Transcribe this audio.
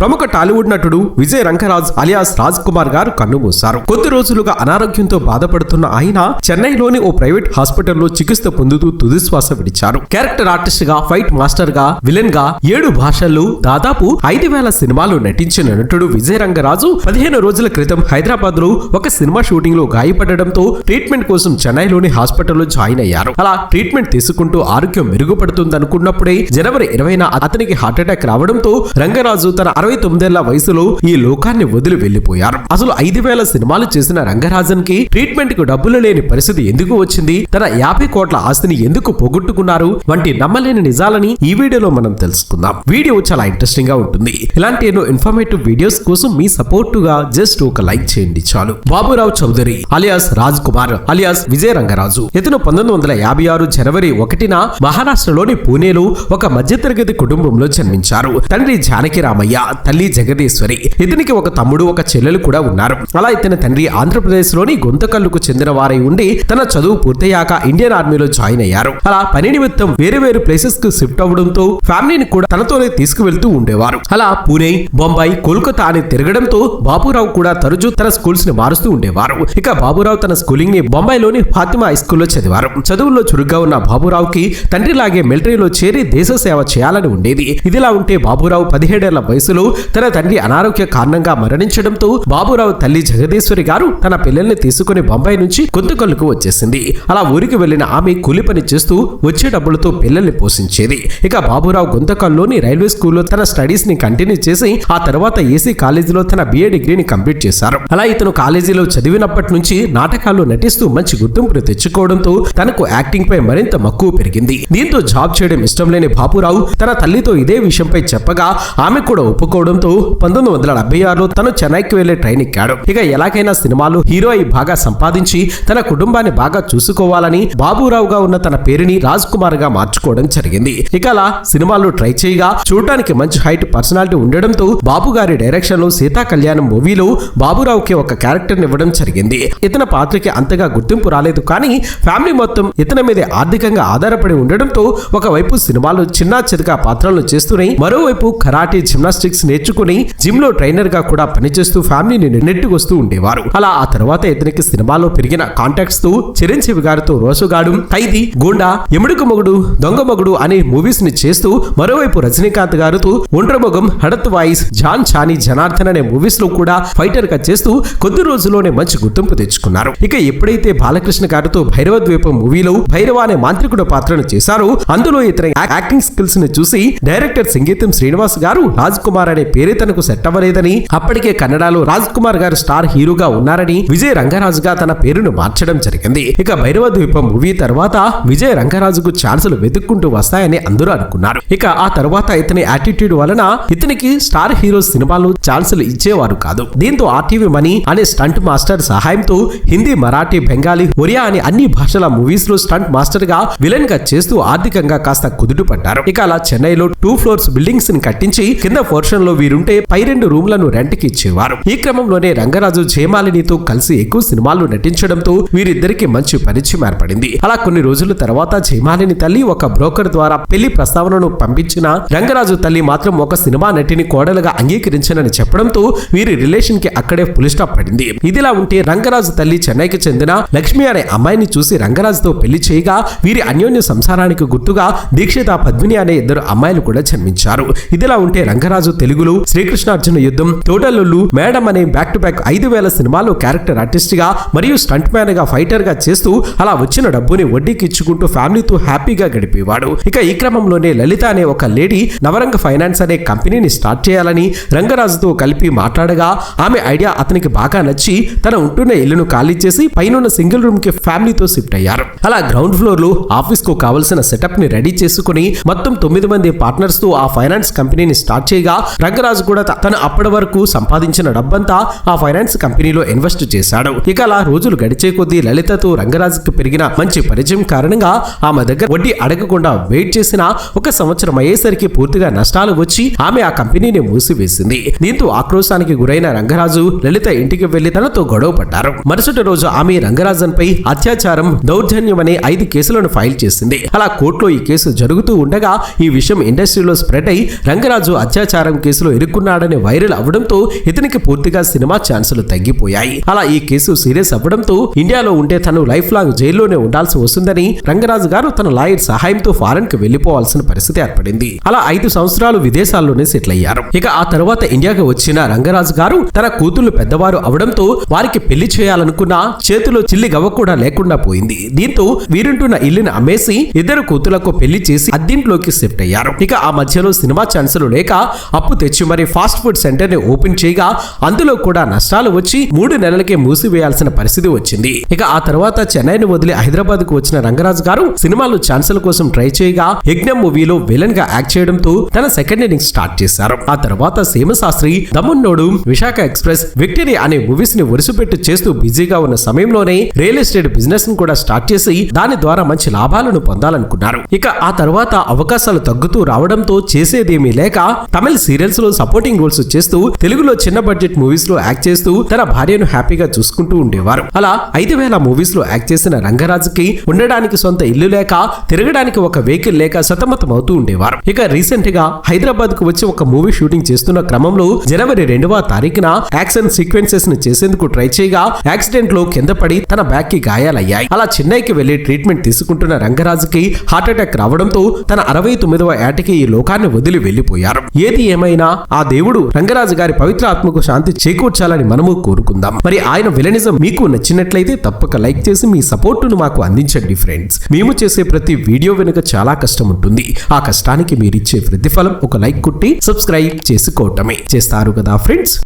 ప్రముఖ టాలీవుడ్ నటుడు విజయ్ రంగరాజ్ అలియాస్ రాజ్ కుమార్ గారు కన్నుమూశారు కొద్ది రోజులుగా అనారోగ్యంతో బాధపడుతున్న ఆయన చెన్నైలోని ఓ ప్రైవేట్ హాస్పిటల్లో చికిత్స పొందుతూ తుదిశ్వాస విడిచారు. క్యారెక్టర్ ఆర్టిస్ట్గా ఫైట్ మాస్టర్గా విలన్గా ఏడు భాషల్లో దాదాపు ఐదు వేల సినిమాలు నటించిన నటుడు విజయ్ రంగరాజు పదిహేను రోజుల క్రితం హైదరాబాద్లో ఒక సినిమా షూటింగ్లో గాయపడడంతో ట్రీట్మెంట్ కోసం చెన్నైలోని హాస్పిటల్లో జాయిన్ అయ్యారు. అలా ట్రీట్మెంట్ తీసుకుంటూ ఆరోగ్యం మెరుగుపడుతుందనుకున్నప్పుడే జనవరి ఇరవైన అతనికి హార్ట్ అటాక్ రావడంతో రంగరాజు తన అరవై తొమ్మిదేళ్ళ వయసులో ఈ లోకాన్ని వదిలి వెళ్ళిపోయారు అసలు ఐదు వేల సినిమాలు చేసిన రంగరాజన్కి ట్రీట్మెంట్కు డబ్బులు లేని పరిస్థితి ఎందుకు వచ్చింది? తన యాభై కోట్ల ఆస్తిని ఎందుకు పోగొట్టుకున్నారు? వంటి నమ్మలేని నిజాలని ఈ వీడియోలో మనం తెలుసుకుందాం. వీడియో చాలా ఇంట్రెస్టింగ్గా ఉంటుంది. ఇలాంటి ఎన్నో ఇన్ఫర్మేటివ్ వీడియోస్ కోసం మీ సపోర్ట్గా జస్ట్ ఒక లైక్ చేయండి చాలు. బాబురావు చౌదరి అలియాస్ రాజ్ కుమార్ అలియాస్ విజయ రంగరాజు ఇతను పంతొమ్మిది వందల యాభై ఆరు జనవరి ఒకటిన మహారాష్ట్రలోని పూణేలో ఒక మధ్యతరగతి కుటుంబంలో జన్మించారు. తండ్రి జానకి రామయ్య తల్లి జగదీశ్వరి. ఇతనికి ఒక తమ్ముడు ఒక చెల్లెలు కూడా ఉన్నారు. అలా ఇతని తండ్రి ఆంధ్రప్రదేశ్లోని గుంతకల్లుకు చెందిన వారై ఉండి తన చదువు పూర్తయ్యాక ఇండియన్ ఆర్మీలో జాయిన్ అయ్యారు. అలా పని నిమిత్తం వేరే వేరు ప్లేసెస్కు షిఫ్ట్ అవ్వడంతో ఫ్యామిలీని కూడా తనతోనే తీసుకువెళ్తూ ఉండేవారు. అలా పూణే బొంబాయి కోల్కతా అని తిరగడంతో బాబురావు కూడా తరచూ తన స్కూల్స్ని మారుస్తూ ఉండేవారు. ఇక బాబురావు తన స్కూలింగ్ని బొంబాయిలోని ఫాతిమా హై స్కూల్లో చదివారు. చదువుల్లో చురుగ్గా ఉన్న బాబురావుకి తండ్రిలాగే మిలిటరీలో చేరి దేశ సేవ చేయాలని ఉండేది. ఇదిలా ఉంటే బాబురావు పదిహేడేళ్ళ వయసులో తన తండ్రి అనారోగ్య కారణంగా మరణించడంతో బాబురావు తల్లి జగదీశ్వరి గారు తన పిల్లల్ని తీసుకుని బొంబాయి నుంచి కొత్తకొల్లుకు వచ్చేసింది. అలా ఊరికి వెళ్ళిన ఆమె కూలి పని చేస్తూ వచ్చే డబ్బులతో పిల్లల్ని పోషించేది. ఇక బాబురావు గుంతకల్లోని రైల్వే స్కూల్లో తన స్టడీస్ని కంటిన్యూ చేసి ఆ తర్వాత ఏసీ కాలేజీలో తన బిఏ డిగ్రీని కంప్లీట్ చేశారు. అలా ఇతను కాలేజీలో చదివినప్పటి నుంచి నాటకాల్లో నటిస్తూ మంచి గుర్తింపును తెచ్చుకోవడంతో తనకు యాక్టింగ్ పై మరింత మక్కువ పెరిగింది. దీంతో జాబ్ చేయడం ఇష్టం లేని బాబురావు తన తల్లితో ఇదే విషయంపై చెప్పగా ఆమె కూడా ఒప్పుకోవడంతో పంతొమ్మిది వందల డెబ్బై ఆరులో తను చెన్నైకి వెళ్ళే ట్రైన్ ఎక్కాడు. ఇక ఎలాగైనా సినిమాలు హీరో అయి బాగా సంపాదించి తన కుటుంబాన్ని బాగా చూసుకోవాలని బాబురావుగా ఉన్న తన పేరుని రాజ్ కుమార్గా మార్చుకోవడం జరిగింది. ఇక అలా సినిమాల్లో ట్రై చేయగా చూడటానికి మంచి హైట్ పర్సనాలిటీ ఉండడంతో బాబు గారి డైరెక్షన్లో సీతా కళ్యాణం మూవీలో బాబురావుకి ఒక క్యారెక్టర్ ఇవ్వడం జరిగింది. ఇతని పాత్రకి అంతగా గుర్తింపు రాలేదు కానీ ఫ్యామిలీ మొత్తం ఇతని మీద ఆర్థికంగా ఆధారపడి ఉండడంతో ఒకవైపు సినిమాలు చిన్న చితక పాత్రలను చేస్తూనే మరోవైపు కరాటే జిమ్నాస్టిక్స్ నేర్చుకుని జిమ్లో ట్రైనర్గా కూడా పనిచేస్తూ ఫ్యామిలీని నెట్టుకొస్తూ ఉండేవారు. అలా ఆ తర్వాత ఇతనికి సినిమాలో పెరిగిన కాంటాక్ట్స్తో చిరంజీవి గారితో రోసుగాడు ఖైదీ గూండా ఎముడుకు మొగుడు దొంగ మొగుడు అనే మూవీస్ని చేస్తూ మరోవైపు రజనీకాంత్ గారితో ఒండ్రమొగం హడత్ వాయిస్ జాన్ చానీ జనార్దన్ అనే మూవీస్లో కూడా ఫైటర్గా చేస్తూ కొద్ది రోజుల్లోనే మంచి గుర్తింపు తెచ్చుకున్నారు. ఇక ఎప్పుడైతే బాలకృష్ణ గారితో భైరవ ద్వీపం మూవీలో భైరవ అనే మాంత్రికుడు పాత్రను చేశారో అందులో ఇతని యాక్టింగ్ స్కిల్స్ని చూసి డైరెక్టర్ సంగీతం శ్రీనివాస్ గారు రాజ్ కుమార్ అనే పేరే తనకు సెట్ అవ్వలేదని అప్పటికే కన్నడలో రాజ్ కుమార్ గారు స్టార్ హీరోగా ఉన్నారని విజయ్ రంగరాజుగా తన పేరును మార్చడం జరిగింది. ఇక భైరవ ద్వీపం మూవీ తర్వాత విజయ్ రంగరాజుకు ఛాన్సులు వెతుక్కుంటూ వస్తాయని అందరూ అనుకున్నారు. ఇక ఆ తర్వాత ఇతని యాటిట్యూడ్ వలన ఇతనికి స్టార్ హీరో సినిమాలు ఛాన్సులు ఇచ్చేవారు కాదు. దీంతో ఆర్టీవీ మనీ అనే స్టంట్ మాస్టర్ సహాయంతో హిందీ మరాఠీ బెంగాలీ ఒరియా అనే అన్ని భాషల మూవీస్లో స్టంట్ మాస్టర్గా విలన్గా చేస్తూ ఆర్థికంగా కాస్త కుదుట పడ్డారు ఇక అలా చెన్నైలో టూ ఫ్లోర్స్ బిల్డింగ్స్ని కట్టించి కింద పోర్షన్ లో వీరుంటే పై రెండు రూమ్లను రెంట్కి ఇచ్చేవారు. ఈ క్రమంలోనే రంగరాజు జయమాలినితో కలిసి ఎక్కువ సినిమాలు నటించడంతో వీరిద్దరికి మంచి పరిచయం ఏర్పడింది. అలా కొన్ని రోజుల తర్వాత జయమాలిని తల్లి ఒక బ్రోకర్ ద్వారా పెళ్ళి ప్రస్తావనను పంపించిన రంగరాజు తల్లి మాత్రం ఒక సినిమా నటిని కోడలుగా అంగీకరించనని చెప్పడంతో వీరి రిలేషన్కి అక్కడే పులి స్టాప్ పడింది. ఇదిలా ఉంటే రంగరాజు తల్లి చెన్నైకి చెందిన లక్ష్మి అనే అమ్మాయిని చూసి రంగరాజుతో పెళ్ళి చేయగా వీరి అన్యోన్య సంసారానికి గుర్తుగా దీక్షిత పద్మిని అనే ఇద్దరు అమ్మాయిలు కూడా జన్మించారు. ఇదిలా ఉంటే రంగరాజు తెలుగులో శ్రీకృష్ణార్జున యుద్ధం తోటల్లు మేడం అనే బ్యాక్ టు బ్యాక్ ఐదు వేల సినిమాల్లో క్యారెక్టర్ ఆర్టిస్ట్గా మరియు స్టంట్ మ్యాన్గా ఫైటర్గా చేస్తూ అలా వచ్చిన డబ్బుని వడ్డీకి ఇచ్చుకుంటూ ఫ్యామిలీతో హ్యాపీగా గడిపేవాడు. ఇక ఈ క్రమంలోనే లలిత అనే ఒక లేడీ నవరంగ ఫైనాన్స్ అనే కంపెనీని స్టార్ట్ చేయాలని రంగరాజుతో కలిపి మాట్లాడగా ఆమె ఐడియా అతనికి బాగా నచ్చి తన ఉంటున్న ఇల్లును ఖాళీ చేసి పైన సింగిల్ రూమ్కి ఫ్యామిలీతో షిఫ్ట్ అయ్యారు. అలా గ్రౌండ్ ఫ్లోర్లో ఆఫీస్కు కావలసిన సెటప్ని రెడీ చేసుకుని మొత్తం తొమ్మిది మంది పార్ట్నర్స్తో ఆ ఫైనాన్స్ కంపెనీని స్టార్ట్ చేయగా రంగరాజు కూడా తను అప్పటి వరకు సంపాదించిన డబ్బంతా ఆ ఫైనాన్స్ కంపెనీలో ఇన్వెస్ట్ చేశాడు. ఇక అలా రోజులు గడిచే కొద్దీ లలితతో రంగరాజుకు పెరిగిన మంచి పరిచయం కారణంగా ఆమె దగ్గర వడ్డీ అడగకుండా వెయిట్ చేసిన ఒక సంవత్సరం అయ్యేసరికి పూర్తిగా నష్టాలు వచ్చి ఆమె ఆ కంపెనీని మూసివేసింది. దీంతో ఆక్రోశానికి గురైన రంగరాజు లలిత ఇంటికి వెళ్ళి తనతో గొడవ పడ్డారు. మరుసటి రోజు ఆమె రంగరాజన్ పై అత్యాచారం దౌర్జన్యం అనే ఐదు కేసులను ఫైల్ చేసింది. అలా కోర్టులో ఈ కేసు జరుగుతూ ఉండగా ఈ విషయం ఇండస్ట్రీలో స్ప్రెడ్ అయి రంగరాజు అత్యాచారం కేసులో ఇరుక్కున్నాడని వైరల్ అవ్వడంతో ఇతనికి పూర్తిగా సినిమా ఛాన్సులు తగ్గిపోయాయి. అలా ఈ కేసు సీరియస్ అవ్వడంతో ఇండియాలో ఉంటే తను లైఫ్ లాంగ్ జైల్లోనే ఉండాల్సి వస్తుందని రంగరాజు గారు తన లాయర్ సహాయంతో ఫారెన్కు వెళ్ళిపోవాల్సిన పరిస్థితి ఏర్పడింది. అలా ఐదు సంవత్సరాలు విదేశాల్లోనే సెటిల్ అయ్యారు. ఇక ఆ తర్వాత ఇండియాకి వచ్చిన రంగరాజు గారు తన కూతుళ్ళు పెద్దవారు అవడంతో వారికి పెళ్ళి చేయాలనుకున్న చేతిలో చిల్లి గవ్వ కూడా లేకుండా పోయింది. దీంతో వీరుంటున్న ఇల్లుని అమ్మేసి ఇద్దరు కూతుళ్ళకు పెళ్ళి చేసి అద్దింట్లోకి షిఫ్ట్ అయ్యారు. ఇక ఆ మధ్యలో సినిమా ఛాన్సులు లేక అప్పు తెచ్చి మరి ఫాస్ట్ ఫుడ్ సెంటర్ని ఓపెన్ చేయగా అందులో కూడా నష్టాలు వచ్చి మూడు నెలలకే మూసివేయాల్సిన పరిస్థితి వచ్చింది. ఇక ఆ తర్వాత చెన్నైని వదిలి హైదరాబాద్కు వచ్చిన రంగరాజు గారు సినిమాలు ఛాన్సల్ కోసం ట్రై చేయగా యజ్ఞం మూవీలో విలన్గా యాక్ట్ చేయడంతో తన సెకండ్ ఇన్నింగ్స్ స్టార్ట్ చేశారు. ఆ తర్వాత సీమశాస్త్రి దమున్నోడు విశాఖ ఎక్స్ప్రెస్ విక్టరీ అనే మూవీస్ని వరుసపెట్టి చేస్తూ బిజీగా ఉన్న సమయంలోనే రియల్ ఎస్టేట్ బిజినెస్ను కూడా స్టార్ట్ చేసి దాని ద్వారా మంచి లాభాలను పొందాలనుకున్నారు. ఇక ఆ తర్వాత అవకాశాలు తగ్గుతూ రావడంతో చేసేదేమీ లేక తమిళ సీరియల్స్లో సపోర్టింగ్ రోల్స్ చేస్తూ తెలుగులో చిన్న బడ్జెట్ మూవీస్లో యాక్ట్ చేస్తూ తన భార్యను హ్యాపీగా చూసుకుంటూ ఉండేవారు. అలా ఐదు వేల మూవీస్లో యాక్ట్ చేసిన రంగరాజుకి ఉండడానికి సొంత ఇల్లు లేక తిరగడానికి ఒక వెహికల్ లేక సతమతం అవుతూ ఉండేవారు. ఇక రీసెంట్గా హైదరాబాద్కు వచ్చి ఒక మూవీ షూటింగ్ చేస్తున్న క్రమంలో జనవరి రెండవ తారీఖున యాక్షన్ సీక్వెన్సెస్ని చేసేందుకు ట్రై చేయగా యాక్సిడెంట్లో కింద పడి తన బ్యాక్కి గాయాలయ్యాయి. అలా చెన్నైకి వెళ్ళి ట్రీట్మెంట్ తీసుకుంటున్న రంగరాజుకి హార్ట్ అటాక్ రావడంతో తన అరవై తొమ్మిదవ ఏటకి ఈ లోకాన్ని వదిలి వెళ్ళిపోయారు ఏది ఏమైనా ఆ దేవుడు రంగరాజు గారి పవిత్ర ఆత్మకు శాంతి చేకూర్చాలని మనము కోరుకుందాం. మరి ఆయన విలనిజం మీకు నచ్చినట్లయితే తప్పక లైక్ చేసి మీ సపోర్టును మాకు అందించండి ఫ్రెండ్స్. మేము చేసే ప్రతి వీడియో వెనుక చాలా కష్టం ఉంటుంది. ఆ కష్టానికి మీరిచ్చే ప్రతిఫలం ఒక లైక్ కుట్టి సబ్స్క్రైబ్ చేసుకోవటమే. చేస్తారు కదా ఫ్రెండ్స్?